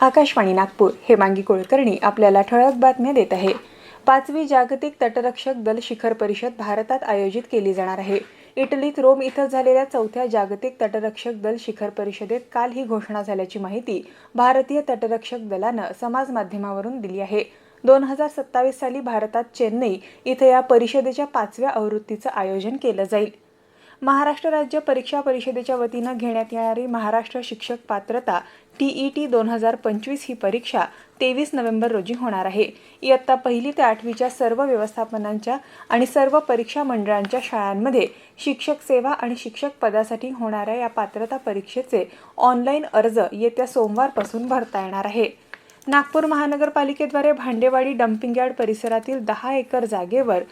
आकाशवाणी नागपूर. हेमांगी कुलकर्णी आपल्याला ठळक बातम्या देत आहे. पाचवी जागतिक तटरक्षक दल शिखर परिषद भारतात आयोजित केली जाणार आहे. इटलीत रोम इथं झालेल्या चौथ्या जागतिक तटरक्षक दल शिखर परिषदेत काल ही घोषणा झाल्याची माहिती भारतीय तटरक्षक दलानं समाज माध्यमावरून दिली आहे. दोन हजार सत्तावीस साली भारतात चेन्नई इथं या परिषदेच्या पाचव्या आवृत्तीचं आयोजन केलं जाईल. महाराष्ट्र राज्य परीक्षा परिषदेच्या वतीनं घेण्यात येणारी महाराष्ट्र शिक्षक पात्रता टीईटी दोन हजार पंचवीस ही परीक्षा तेवीस नोव्हेंबर रोजी होणार आहे. इयत्ता पहिली ते आठवीच्या सर्व व्यवस्थापनांच्या आणि सर्व परीक्षा मंडळांच्या शाळांमध्ये शिक्षक सेवा आणि शिक्षक पदासाठी होणाऱ्या या पात्रता परीक्षेचे ऑनलाईन अर्ज येत्या सोमवारपासून भरता येणार आहे. नागपूर महानगरपालिकेद्वारे भांडेवाडी डम्पिंग यार्ड परिसरातील दहा एकर जागेवर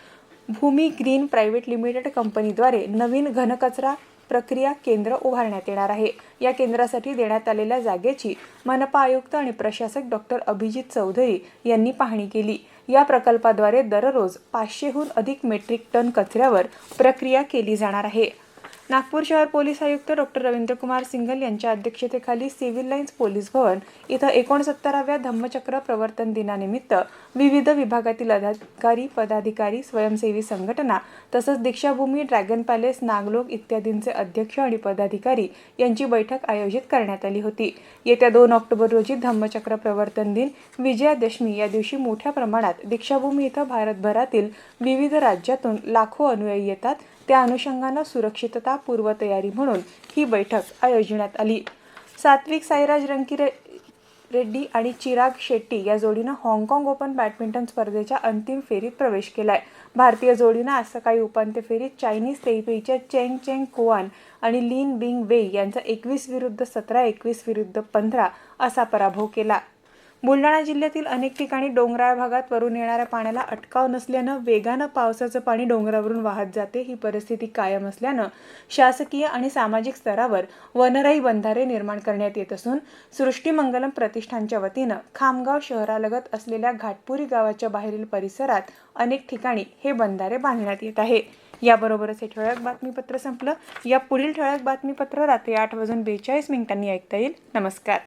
भूमी ग्रीन प्रायव्हेट लिमिटेड कंपनीद्वारे नवीन घनकचरा प्रक्रिया केंद्र उभारण्यात येणार आहे. या केंद्रासाठी देण्यात आलेल्या जागेची मनपा आयुक्त आणि प्रशासक डॉक्टर अभिजित चौधरी यांनी पाहणी केली. या प्रकल्पाद्वारे दररोज पाचशेहून अधिक मेट्रिक टन कचऱ्यावर प्रक्रिया केली जाणार आहे. नागपूर शहर पोलीस आयुक्त डॉक्टर रवींद्रकुमार सिंगल यांच्या अध्यक्षतेखाली सिव्हिल लाईन्स पोलीस भवन इथं एकोणसत्तराव्या धम्मचक्र प्रवर्तन दिनानिमित्त विविध विभागातील अधिकारी पदाधिकारी स्वयंसेवी संघटना तसंच दीक्षाभूमी ड्रॅगन पॅलेस नागलोक इत्यादींचे अध्यक्ष आणि पदाधिकारी यांची बैठक आयोजित करण्यात आली होती. येत्या दोन ऑक्टोबर रोजी धम्मचक्र प्रवर्तन दिन विजयादशमी या दिवशी मोठ्या प्रमाणात दीक्षाभूमी इथं भारतभरातील विविध राज्यातून लाखो अनुयायी येतात. त्या अनुषंगानं सुरक्षितता पूर्वतयारी म्हणून ही बैठक आयोजण्यात आली. सात्विक साईराज रंकी रेड्डी आणि चिराग शेट्टी या जोडीनं हाँगकाँग ओपन बॅडमिंटन स्पर्धेच्या अंतिम फेरीत प्रवेश केलाय. भारतीय जोडीनं आज सकाळी उपांत्य फेरीत चायनीज तेईपेईच्या चेंग चेंग कोआन आणि लिन बिंग वेई यांचा एकवीस विरुद्ध सतरा एकवीस विरुद्ध पंधरा असा पराभव केला. बुलढाणा जिल्ह्यातील अनेक ठिकाणी डोंगराळ भागात वरून येणाऱ्या पाण्याला अटकाव नसल्यानं वेगानं पावसाचं पाणी डोंगरावरून वाहत जाते. ही परिस्थिती कायम असल्यानं शासकीय आणि सामाजिक स्तरावर वनराई बंधारे निर्माण करण्यात येत असून सृष्टीमंगलम प्रतिष्ठानच्या वतीनं खामगाव शहरालगत असलेल्या घाटपुरी गावाच्या बाहेरील परिसरात अनेक ठिकाणी हे बंधारे बांधण्यात येत आहे. याबरोबरच हे ठळक बातमीपत्र संपलं. या पुढील ठळक बातमीपत्र रात्री आठ वाजून बेचाळीस मिनिटांनी ऐकता येईल. नमस्कार.